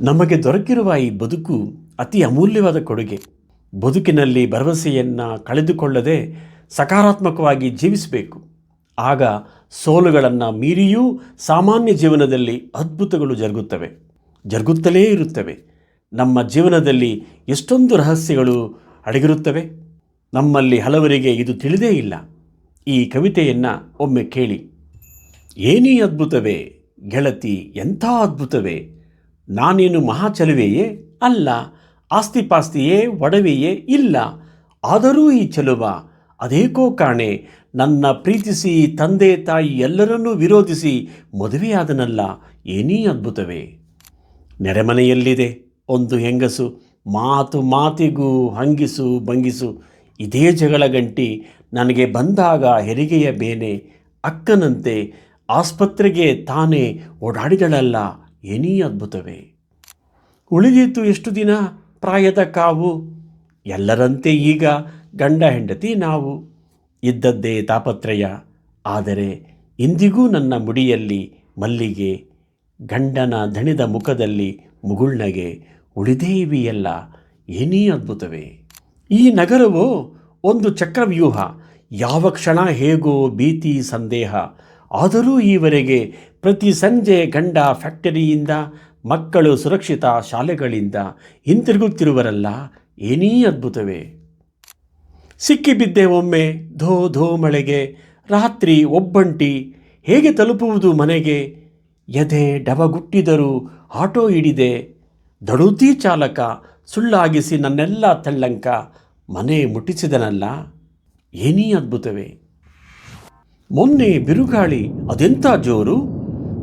ನಮಗೆ ದೊರಕಿರುವ ಈ ಬದುಕು ಅತಿ ಅಮೂಲ್ಯವಾದ ಕೊಡುಗೆ. ಬದುಕಿನಲ್ಲಿ ಭರವಸೆಯನ್ನು ಕಳೆದುಕೊಳ್ಳದೆ ಸಕಾರಾತ್ಮಕವಾಗಿ ಜೀವಿಸಬೇಕು. ಆಗ ಸೋಲುಗಳನ್ನು ಮೀರಿಯೂ ಸಾಮಾನ್ಯ ಜೀವನದಲ್ಲಿ ಅದ್ಭುತಗಳು ಜರುಗುತ್ತವೆ. ಜರುಗುತ್ತಲೇ ಇರುತ್ತವೆ. ನಮ್ಮ ಜೀವನದಲ್ಲಿ ಎಷ್ಟೊಂದು ರಹಸ್ಯಗಳು ಅಡಗಿರುತ್ತವೆ. ನಮ್ಮಲ್ಲಿ ಹಲವರಿಗೆ ಇದು ತಿಳಿದೇ ಇಲ್ಲ. ಈ ಕವಿತೆಯನ್ನು ಒಮ್ಮೆ ಕೇಳಿ. ಏನೇ ಅದ್ಭುತವೇ ಗೆಳತಿ ಎಂಥ ಅದ್ಭುತವೇ ನಾನೇನು ಮಹಾಚಲುವೆಯೇ ಅಲ್ಲ, ಆಸ್ತಿಪಾಸ್ತಿಯೇ ಒಡವೆಯೇ ಇಲ್ಲ, ಆದರೂ ಈ ಚಲುವ ಅದೇಕೋ ಕಾಣೆ, ನನ್ನ ಪ್ರೀತಿಸಿ ತಂದೆ ತಾಯಿ ಎಲ್ಲರನ್ನೂ ವಿರೋಧಿಸಿ ಮದುವೆಯಾದನಲ್ಲ, ಏನೇ ಅದ್ಭುತವೇ. ನೆರೆಮನೆಯಲ್ಲಿದೆ, ಒಂದು ಹೆಂಗಸು, ಮಾತು ಮಾತಿಗೂ ಹಂಗಿಸು ಬಂಗಿಸು, ಇದೇ ಜಗಳ ಗಂಟಿ ನನಗೆ ಬಂದಾಗ ಹೆರಿಗೆಯ ಬೇನೆ, ಅಕ್ಕನಂತೆ, ಆಸ್ಪತ್ರೆಗೆ ತಾನೇ ಓಡಾಡಿದಳಲ್ಲ ಏನೇ ಅದ್ಭುತವೇ. ಉಳಿದಿತ್ತು ಎಷ್ಟು ದಿನ? ಪ್ರಾಯದ ಕಾವು? ಎಲ್ಲರಂತೆ ಈಗ ಗಂಡ ಹೆಂಡತಿ ನಾವು. ಇದ್ದದ್ದೇ ತಾಪತ್ರಯ. ಆದರೆ ಇಂದಿಗೂ ನನ್ನ ಮುಡಿಯಲ್ಲಿ ಮಲ್ಲಿಗೆ, ಗಂಡನ ದಣಿದ ಮುಖದಲ್ಲಿ ಮುಗುಳ್ನಗೆ ಉಳಿದೇ ಇವೆಯಲ್ಲ. ಏನೇ ಅದ್ಭುತವೇ. ಈ ನಗರವು ಒಂದು ಚಕ್ರವ್ಯೂಹ. ಯಾವ ಕ್ಷಣ ಹೇಗೋ ಭೀತಿ, ಸಂದೇಹ. ಆದರೂ ಈವರೆಗೆ ಪ್ರತಿ ಸಂಜೆ ಗಂಡ ಫ್ಯಾಕ್ಟರಿಯಿಂದ, ಮಕ್ಕಳು ಸುರಕ್ಷಿತ ಶಾಲೆಗಳಿಂದ ಹಿಂತಿರುಗುತ್ತಿರುವರಲ್ಲ, ಏನೀ ಅದ್ಭುತವೇ. ಸಿಕ್ಕಿಬಿದ್ದೆ ಒಮ್ಮೆ ಧೋ ಧೋ ಮಳೆಗೆ, ರಾತ್ರಿ ಒಬ್ಬಂಟಿ ಹೇಗೆ ತಲುಪುವುದು ಮನೆಗೆ, ಎದೆ ಡಬಗುಟ್ಟಿದರೂ ಆಟೋ ಹಿಡಿದೆ, ದಡುತಿ ಚಾಲಕ ಸುಳ್ಳಾಗಿಸಿ ನನ್ನೆಲ್ಲ ತಳ್ಳಂಕ ಮನೆ ಮುಟ್ಟಿಸಿದನಲ್ಲ, ಏನೀ ಅದ್ಭುತವೇ. ಮೊನ್ನೆ ಬಿರುಗಾಳಿ ಅದೆಂಥ ಜೋರು?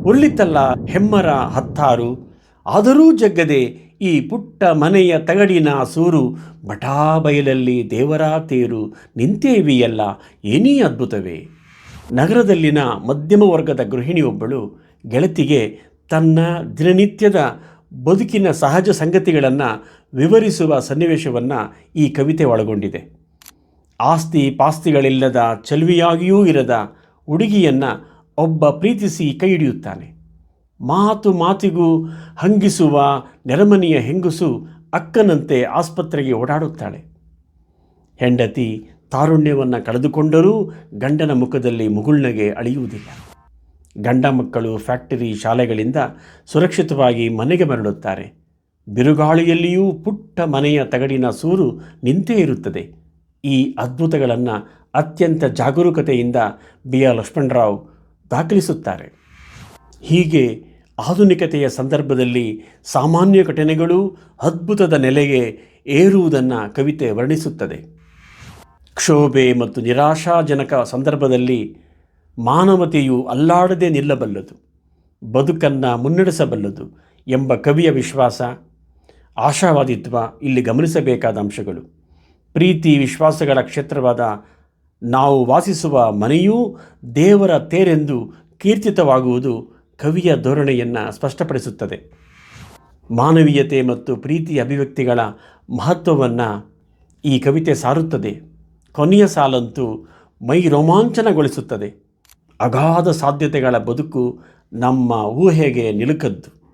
ಉರುಳಿತಲ್ಲ ಹೆಮ್ಮರ ಹತ್ತಾರು. ಆದರೂ ಜಗ್ಗದೆ ಈ ಪುಟ್ಟ ಮನೆಯ ತಗಡಿನ ಸೂರು ಬಟಾ ಬಯಲಲ್ಲಿ ದೇವರ ತೇರು ನಿಂತೇವಿಯಲ್ಲ ಏನೀ ಅದ್ಭುತವೇ. ನಗರದಲ್ಲಿನ ಮಧ್ಯಮ ವರ್ಗದ ಗೃಹಿಣಿಯೊಬ್ಬಳು ಗೆಳತಿಗೆ ತನ್ನ ದಿನನಿತ್ಯದ ಬದುಕಿನ ಸಹಜ ಸಂಗತಿಗಳನ್ನು ವಿವರಿಸುವ ಸನ್ನಿವೇಶವನ್ನು ಈ ಕವಿತೆ ಒಳಗೊಂಡಿದೆ. ಆಸ್ತಿ ಪಾಸ್ತಿಗಳಿಲ್ಲದ ಚಲುವಿಯಾಗಿಯೂ ಇರದ ಹುಡುಗಿಯನ್ನು ಒಬ್ಬ ಪ್ರೀತಿಸಿ ಕೈ ಹಿಡಿಯುತ್ತಾನೆ. ಮಾತು ಮಾತಿಗೂ ಹಂಗಿಸುವ ನೆರಮನೆಯ ಹೆಂಗಸು ಅಕ್ಕನಂತೆ ಆಸ್ಪತ್ರೆಗೆ ಓಡಾಡುತ್ತಾಳೆ. ಹೆಂಡತಿ ತಾರುಣ್ಯವನ್ನು ಕಳೆದುಕೊಂಡರೂ ಗಂಡನ ಮುಖದಲ್ಲಿ ಮುಗುಳ್ನಗೆ ಅಳಿಯುವುದಿಲ್ಲ. ಗಂಡ ಮಕ್ಕಳು ಫ್ಯಾಕ್ಟರಿ ಶಾಲೆಗಳಿಂದ ಸುರಕ್ಷಿತವಾಗಿ ಮನೆಗೆ ಮರಳುತ್ತಾರೆ. ಬಿರುಗಾಳಿಯಲ್ಲಿಯೂ ಪುಟ್ಟ ಮನೆಯ ತಗಡಿನ ಸೂರು ನಿಂತೇ ಇರುತ್ತದೆ. ಈ ಅದ್ಭುತಗಳನ್ನು ಅತ್ಯಂತ ಜಾಗರೂಕತೆಯಿಂದ ಬಿ ಆರ್ ಲಕ್ಷ್ಮಣರಾವ್ ದಾಖಲಿಸುತ್ತಾರೆ. ಹೀಗೆ ಆಧುನಿಕತೆಯ ಸಂದರ್ಭದಲ್ಲಿ ಸಾಮಾನ್ಯ ಘಟನೆಗಳು ಅದ್ಭುತದ ನೆಲೆಗೆ ಏರುವುದನ್ನು ಕವಿತೆ ವರ್ಣಿಸುತ್ತದೆ. ಕ್ಷೋಭೆ ಮತ್ತು ನಿರಾಶಾಜನಕ ಸಂದರ್ಭದಲ್ಲಿ ಮಾನವತೆಯು ಅಲ್ಲಾಡದೆ ನಿಲ್ಲಬಲ್ಲದು, ಬದುಕನ್ನು ಮುನ್ನಡೆಸಬಲ್ಲದು ಎಂಬ ಕವಿಯ ವಿಶ್ವಾಸ, ಆಶಾವಾದಿತ್ವ ಇಲ್ಲಿ ಗಮನಿಸಬೇಕಾದ ಅಂಶಗಳು. ಪ್ರೀತಿ ವಿಶ್ವಾಸಗಳ ಕ್ಷೇತ್ರವಾದ ನಾವು ವಾಸಿಸುವ ಮನೆಯೂ ದೇವರ ತೇರೆಂದು ಕೀರ್ತಿತವಾಗುವುದು ಕವಿಯ ಧೋರಣೆಯನ್ನು ಸ್ಪಷ್ಟಪಡಿಸುತ್ತದೆ. ಮಾನವೀಯತೆ ಮತ್ತು ಪ್ರೀತಿ ಅಭಿವ್ಯಕ್ತಿಗಳ ಮಹತ್ವವನ್ನು ಈ ಕವಿತೆ ಸಾರುತ್ತದೆ. ಕೊನೆಯ ಸಾಲಂತೂ ಮೈ ರೋಮಾಂಚನಗೊಳಿಸುತ್ತದೆ. ಅಗಾಧ ಸಾಧ್ಯತೆಗಳ ಬದುಕು ನಮ್ಮ ಊಹೆಗೆ ನಿಲುಕದ್ದು.